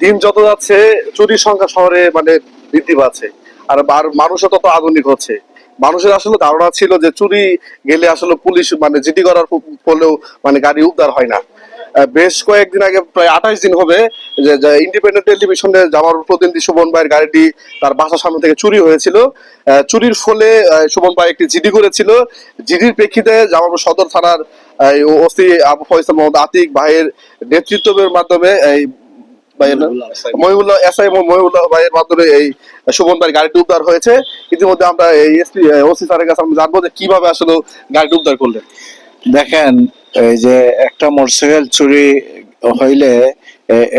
দিন যত যাচ্ছে, চুরির সংখ্যা শহরে মানে বৃদ্ধি পাচ্ছে। আর মানুষও তত আধুনিক হচ্ছে। মানুষের আসলে ধারণা ছিল যে চুরি গেলে আসলে পুলিশ মানে জিডি করার ফলেও মানে গাড়ি উদ্ধার হয় না। বেশ কয়েকদিন আগে প্রায় আঠাশ দিন হবে যে ইন্ডিপেন্ডেন্ট টেলিভিশনে জামার প্রতিনিধি সুমন ভাইয়ের গাড়িটি তার বাসার সামনে থেকে চুরি হয়েছিল। চুরির ফলে সুমন ভাই একটি জিডি করেছিল। জিডির প্রেক্ষিতে জামালপুর সদর থানার ওসি আবু ফয়সাল মোহাম্মদ আতিক ভাইয়ের নেতৃত্বের মাধ্যমে এই ভাইয়ের নাম? মহিউল্লাহ এসআই। মহিউল্লাহ ভাইয়ের মাধ্যমে এই সুমন ভাইয়ের গাড়িটি উদ্ধার হয়েছে। ইতিমধ্যে আমরা এই এসপি ওসি স্যারের কাছে আমরা জানব যে কীভাবে আসলে গাড়িটি উদ্ধার করলেন। দেখেন এই যে একটা মোটরসাইকেল চুরি হইলে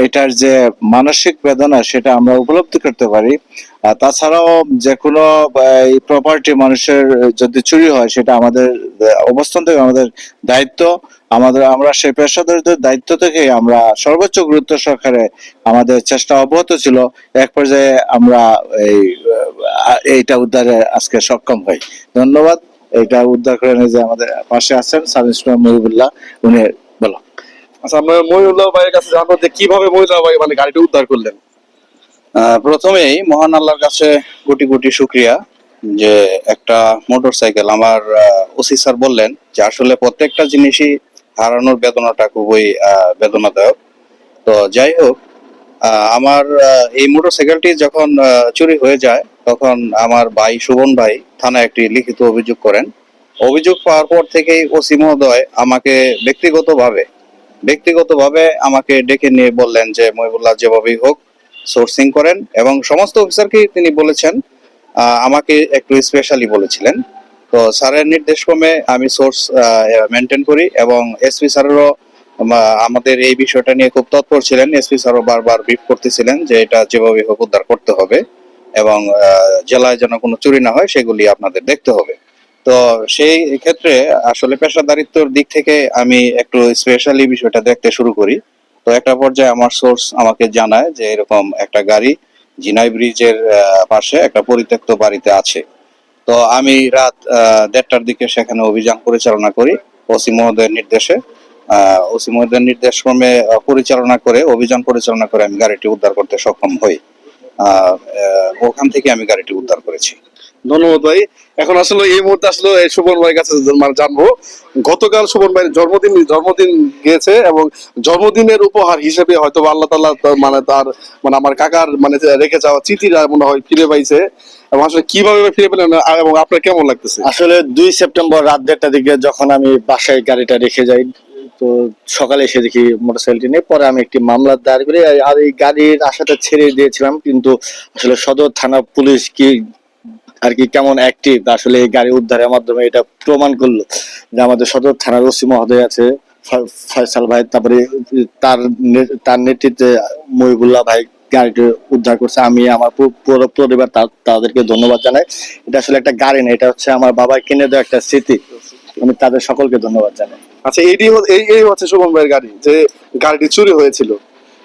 এটার যে মানসিক বেদনা সেটা আমরা উপলব্ধি করতে পারি। তাছাড়াও যে কোনো প্রপার্টি মানুষের যদি চুরি হয়, সেটা আমাদের অবস্থান থেকে আমাদের দায়িত্ব। আমাদের, আমরা সেই পেশাদারদের দায়িত্ব থেকে আমরা সর্বোচ্চ গুরুত্ব সহকারে আমাদের চেষ্টা অব্যাহত ছিল। এক পর্যায়ে আমরা এই এইটা উদ্ধারে আজকে সক্ষম হই। ধন্যবাদ। এটা উদ্ধার করে যে আমাদের পাশে আছেন সাব ইন্সপেক্টর মহিবুল্লাহ। উনি আচ্ছা আমরা মহিউল্লাহ ভাইয়ের কাছে জানব যে কীভাবে মহিউল্লাহ ভাই মানে গাড়িটি উদ্ধার করলেন। প্রথমেই মহান আল্লাহর কাছে কোটি কোটি শুক্রিয়া যে একটা মোটরসাইকেল আমার ওসি স্যার বললেন যে আসলে প্রত্যেকটা জিনিসই হারানোর বেদনাটা খুবই বেদনাদায়ক। তো যাই হোক আমার এই মোটরসাইকেলটি যখন চুরি হয়ে যায়, তখন আমার ভাই সুবন ভাই থানায় একটি লিখিত অভিযোগ করেন। অভিযোগ পাওয়ার পর থেকেই ওসি মহোদয় আমাকে ব্যক্তিগতভাবে ব্যক্তিগতভাবে আমাকে ডেকে নিয়ে বললেন যে, মহিবুল্লাহ, যেভাবেই হোক সোর্সিং করেন। এবং সমস্ত অফিসারকে তিনি বলেছেন আমাকে একটু স্পেশালি বলেছিলেন। তো স্যারের নির্দেশক্রমে আমি সোর্স মেনটেন করি এবং এসপি স্যারেরও আমাদের এই বিষয়টা নিয়ে খুব তৎপর ছিলেন। এসপি স্যারও বারবার ব্রিফ করতেছিলেন যে, এটা যেভাবে হোক উদ্ধার করতে হবে এবং জেলায় যেন কোনো চুরি না হয়, সেগুলি আপনাদের দেখতে হবে। তো সেই ক্ষেত্রে আসলে পেশাদারিত্বর দিক থেকে আমি একটু স্পেশালি বিষয়টা দেখতে শুরু করি। তো একটা পর্যায়ে আমার সোর্স আমাকে জানায় যে এরকম একটা গাড়ি জিনাই ব্রিজের পাশে একটা পরিত্যক্ত বাড়িতে আছে। তো আমি রাত দেড়টার দিকে সেখানে অভিযান পরিচালনা করি ওসি মহোদয়ের নির্দেশে। ওসি মহোদয়ের নির্দেশ ক্রমে পরিচালনা করে, অভিযান পরিচালনা করে আমি গাড়িটি উদ্ধার করতে সক্ষম হই। ওখান থেকে আমি গাড়িটি উদ্ধার করেছি। ধন্যবাদ ভাই। এখন আসলে এই মুহূর্তে আসলে সুমন ভাইয়ের কাছে মানে জানব, গতকাল সুমন ভাইয়ের জন্মদিন জন্মদিন গিয়েছে এবং জন্মদিনের উপহার হিসেবে হয়তো আল্লাহ তাল্লাহ মানে তার মানে আমার কাকার মানে রেখে যাওয়া চিঠিটা মনে হয় ফিরে পাইছে। এবং আসলে কীভাবে ফিরে পেলেন এবং আপনার কেমন লাগতেছে? আসলে দুই সেপ্টেম্বর রাত দেড়টার দিকে যখন আমি বাসায় গাড়িটা রেখে যাই, তো সকালে এসে দেখি মোটরসাইকেলটি নিয়ে পরে আমি একটি মামলা দায়ের আর এই গাড়ির আশাটা ছেড়ে দিয়েছিলাম, কিন্তু আসলে সদর থানা পুলিশ কি আর কি কেমন অ্যাক্টিভ আসলে এই গাড়ি উদ্ধারের মাধ্যমে এটা প্রমাণ করল যে আমাদের সদর থানার ওসি মহোদয় আছে ফয়সাল ভাই, তারপরে তার তার নেতৃত্বে মহিবুল্লাহ ভাই গাড়িটি উদ্ধার করছে। আমি আমার পুরো পরিবার তাদেরকে ধন্যবাদ জানাই। এটা আসলে একটা গাড়ি না, এটা হচ্ছে আমার বাবা কিনে দেওয়া একটা স্মৃতি। আমি তাদের সকলকে ধন্যবাদ জানাই। আচ্ছা এইটি এই হচ্ছে সুমন ভাইয়ের গাড়ি, যে গাড়িটি চুরি হয়েছিল।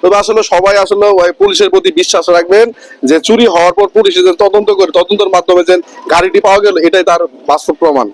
তবে আসলে সবাই আসলে পুলিশের প্রতি বিশ্বাস রাখবেন যে চুরি হওয়ার পর পুলিশ তদন্ত করে, তদন্তের মাধ্যমে যে গাড়িটি পাওয়া গেল, এটাই তার বাস্তব প্রমাণ।